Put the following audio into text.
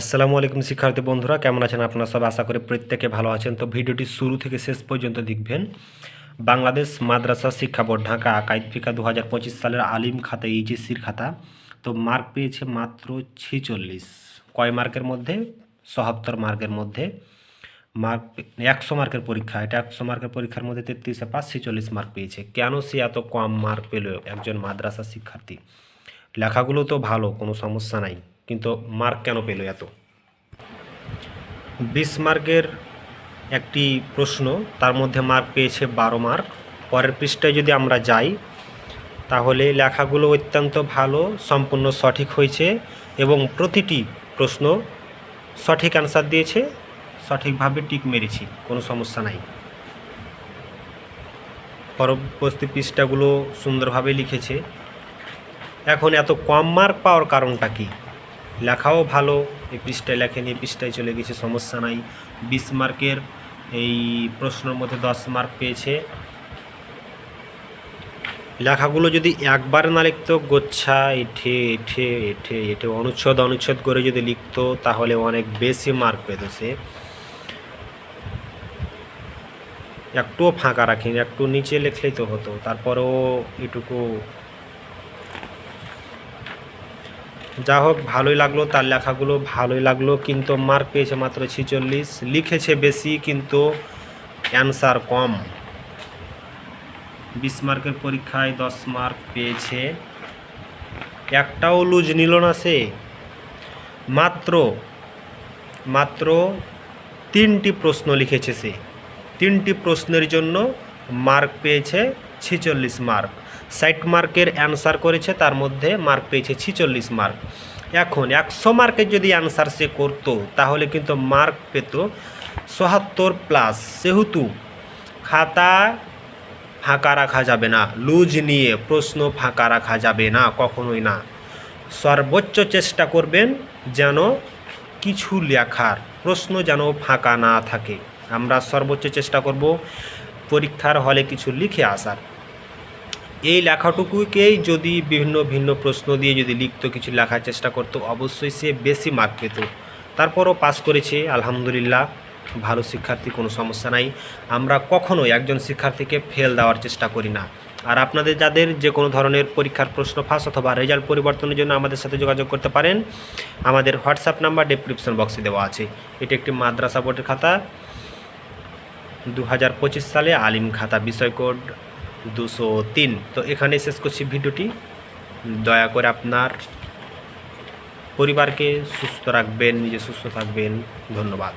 আসসালামু আলাইকুম শিক্ষার্থী বন্ধুরা, কেমন আছেন আপনারা সব? আশা করি প্রত্যেকে ভালো আছেন। তো ভিডিওটি শুরু থেকে শেষ পর্যন্ত দেখবেন। বাংলাদেশ মাদ্রাসা শিক্ষা বোর্ড, ঢাকা আকাইফিকা দু হাজার পঁচিশ সালের আলিম খাতা, এইচএসসির খাতা। তো মার্ক পেয়েছে মাত্র ছিচল্লিশ। কয় মার্কের মধ্যে? সহাত্তর মার্কের মধ্যে। মার্ক একশো মার্কের পরীক্ষা। এটা একশো মার্কের পরীক্ষার মধ্যে তেত্রিশে পাঁচ ছিচল্লিশ মার্ক পেয়েছে। কেন সে এত কম মার্ক পেল একজন মাদ্রাসা শিক্ষার্থী? লেখাগুলো তো ভালো, কোনো সমস্যা নাই। কিন্তু মার্ক কেন পেল এত? বিশ মার্কের একটি প্রশ্ন, তার মধ্যে মার্ক পেয়েছে বারো মার্ক। পরের পৃষ্ঠায় যদি আমরা যাই, তাহলে লেখাগুলো অত্যন্ত ভালো, সম্পূর্ণ সঠিক হয়েছে এবং প্রতিটি প্রশ্ন সঠিক অ্যান্সার দিয়েছে, সঠিকভাবে টিক মেরেছি, কোনো সমস্যা নাই। পরবর্তী পৃষ্ঠাগুলো সুন্দরভাবে লিখেছে। এখন এত কম মার্ক পাওয়ার কারণটা কি? লেখাও ভালো, এই পৃষ্ঠায় লেখেনি, এই পৃষ্ঠায় চলে গেছে, সমস্যা নাই। বিশ মার্কের এই প্রশ্নের মধ্যে দশ মার্ক পেয়েছে। লেখাগুলো যদি একবার না লিখতো, গোচ্ছা, এঠে এঠে এঠে এঠে, অনুচ্ছেদ অনুচ্ছেদ করে যদি লিখতো, তাহলে অনেক বেশি মার্ক পেত সে একটুও ফাঁকা রাখিনি, একটু নিচে লেখলেই তো হতো, তারপরেও এটুকু যা হোক, ভালোই লাগল তার লেখাগুলো, ভালোই লাগল, কিন্তু মার্ক পেয়েছে মাত্র ছিচল্লিশ। লিখেছে বেশি, কিন্তু অ্যান্সার কম। বিশ মার্কের পরীক্ষায় দশ মার্ক পেয়েছে। একটাও লুজ নিল না সে। মাত্র মাত্র তিনটি প্রশ্ন লিখেছে সে। তিনটি প্রশ্নের জন্য মার্ক পেয়েছে ছিচল্লিশ মার্ক ষাট মার্কের অ্যান্সার করেছে, তার মধ্যে মার্ক পেয়েছে ছিচল্লিশ মার্ক এখন একশো মার্কের যদি অ্যান্সার সে করতো, তাহলে কিন্তু মার্ক পেত সহাত্তর প্লাস সেহেতু খাতা ফাঁকা রাখা যাবে না, লুজ নিয়ে প্রশ্ন ফাঁকা রাখা যাবে না, কখনোই না। সর্বোচ্চ চেষ্টা করবেন যেন কিছু লেখার, প্রশ্ন যেন ফাঁকা না থাকে। আমরা সর্বোচ্চ চেষ্টা করব পরীক্ষার হলে কিছু লিখে আসার। এই লেখাটুকুকেই যদি বিভিন্ন ভিন্ন প্রশ্ন দিয়ে যদি লিখতো, কিছু লেখার চেষ্টা করতো, অবশ্যই সে বেশি মার্ক পেত। তারপরও পাস করেছে, আলহামদুলিল্লাহ। ভালো শিক্ষার্থী, কোনো সমস্যা নাই। আমরা কখনোই একজন শিক্ষার্থীকে ফেল দেওয়ার চেষ্টা করি না। আর আপনাদের যাদের যে কোনো ধরনের পরীক্ষার প্রশ্ন ফাঁস অথবা রেজাল্ট পরিবর্তনের জন্য আমাদের সাথে যোগাযোগ করতে পারেন, আমাদের হোয়াটসঅ্যাপ নাম্বার ডিসক্রিপশন বক্সে দেওয়া আছে। এটি একটি মাদ্রাসা বোর্ডের খাতা। দু হাজার পঁচিশ সালে আলিম খাতা বিষয় কোড দুশো তিন। তো এখানে শেষ করছি ভিডিওটি। দয়া করে আপনার পরিবারকে সুস্থ রাখবেন, নিজে সুস্থ থাকবেন। ধন্যবাদ।